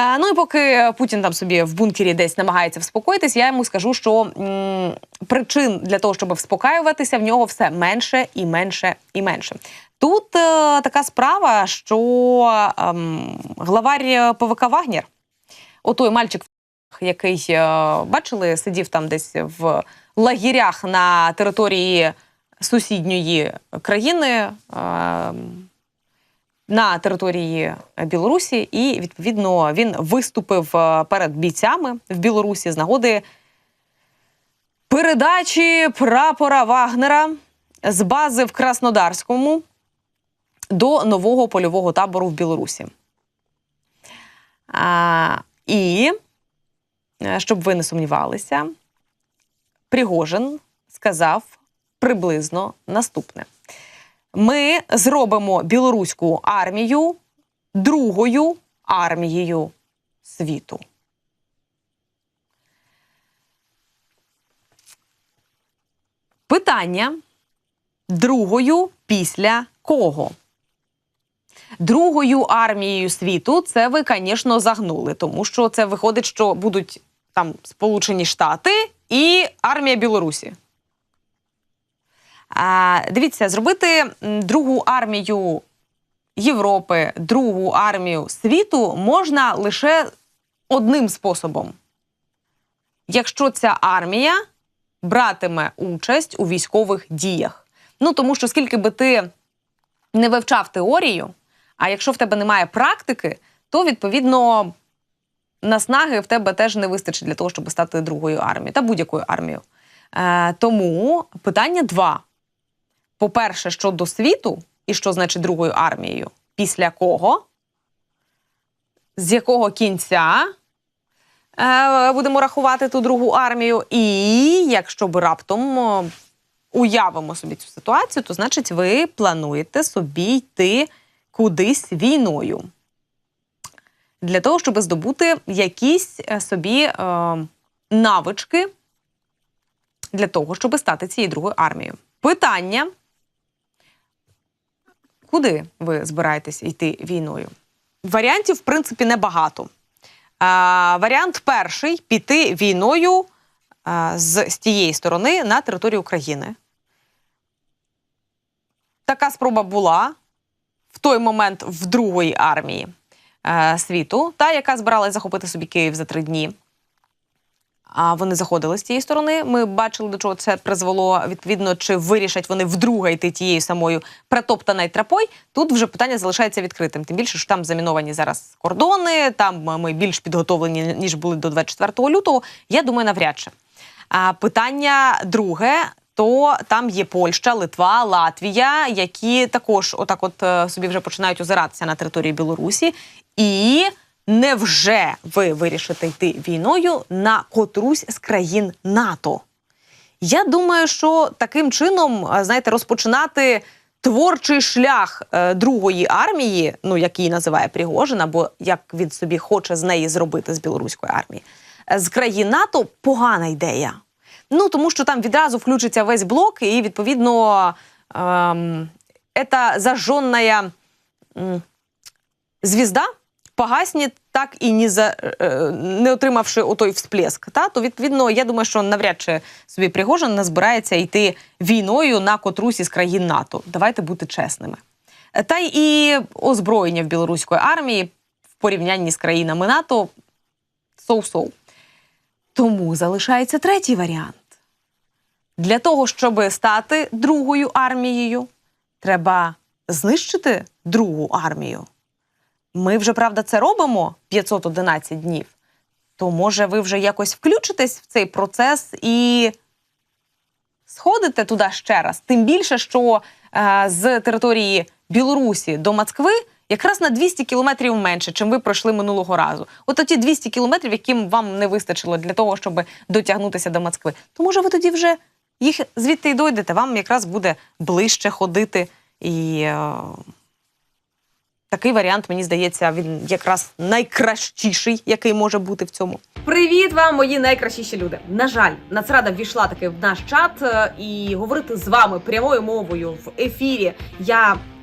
Е, Ну і поки Путін там собі в бункері десь намагається вспокоїтись, я йому скажу, що м, причин для того, щоб вспокаюватися, в нього все менше і менше і менше. Тут е, така справа, що ем, главарь ПВК Вагнер, отой мальчик, який е, бачили, сидів там десь в лагерях на території сусідньої країни. Е, на території Білорусі, і відповідно він виступив е, перед бійцями в Білорусі з нагоди передачі прапора Вагнера з бази в Краснодарському до нового польового табору в Білорусі. А, і е, щоб ви не сумнівалися, Пригожин сказав приблизно наступне. Ми зробимо білоруську армію другою армією світу. Питання другою після кого? Другою армією світу це ви, звісно, загнули, тому що це виходить, що будуть там Сполучені Штати і армія Білорусі. А, дивіться, зробити другу армію Європи, другу армію світу можна лише одним способом. Якщо ця армія братиме участь у військових діях. Ну тому що скільки би ти не вивчав теорію, а якщо в тебе немає практики, то відповідно наснаги в тебе теж не вистачить для того, щоб стати другою армією та будь-якою армією. Е, тому питання два. По-перше, щодо світу, і що значить другою армією, після кого, з якого кінця е, будемо рахувати ту другу армію, і якщо б раптом е, уявимо собі цю ситуацію, то значить ви плануєте собі йти кудись війною. Для того, щоб здобути якісь е, собі е, навички для того, щоб стати цією другою армією. Питання: куди ви збираєтесь йти війною? Варіантів, в принципі, небагато. А, варіант перший піти війною а, з, з тієї сторони на територію України. Така спроба була в той момент в другої армії е, світу, та яка збиралась захопити собі Київ за три дні. А вони заходили з тієї сторони. Ми бачили, до чого це призвело. Відповідно, чи вирішать вони вдруге йти тією самою протоптаною тропою. Тут вже питання залишається відкритим. Тим більше, що там заміновані зараз кордони. Там ми більш підготовлені ніж були до 24 лютого. Я думаю, навряд чи. А питання друге. То там є Польща, Литва, Латвія, які також отак, от е, собі вже починають озиратися на території Білорусі, і невже ви вирішите йти війною на котрусь з країн НАТО? Я думаю, що таким чином, знаєте, розпочинати творчий шлях е, другої армії, ну як її називає Пригожин, або як він собі хоче з неї зробити з білоруської армії, е, з країн НАТО погана ідея. Ну тому що там відразу включиться весь блок, і відповідно ем, ета зажженная звізда погасне, так і не за е, не отримавши отой всплеск. Та то відповідно, я думаю, що навряд чи собі Пригожин не збирається йти війною на котрусь із країн НАТО. Давайте бути чесними. Е, Та і озброєння в білоруської армії в порівнянні з країнами НАТО соу-соу. Тому залишається третій варіант. Для того, щоб стати другою армією, треба знищити другу армію. Ми вже, правда, це робимо 511 днів. То може ви вже якось включитесь в цей процес і сходите туди ще раз. Тим більше, що е, з території Білорусі до Москви якраз на 200 кілометрів менше, чим ви пройшли минулого разу. От ті 200 кілометрів, яким вам не вистачило для того, щоб дотягнутися до Москви. То може ви тоді вже їх звідти й дойдете, вам якраз буде ближче ходити і. Е, Такий варіант, мені здається, він якраз найкращіший, який може бути в цьому. Привіт вам, мої найкращіші люди. На жаль, Нацрада ввійшла таки в наш чат е, і говорити з вами прямою мовою в ефірі. Я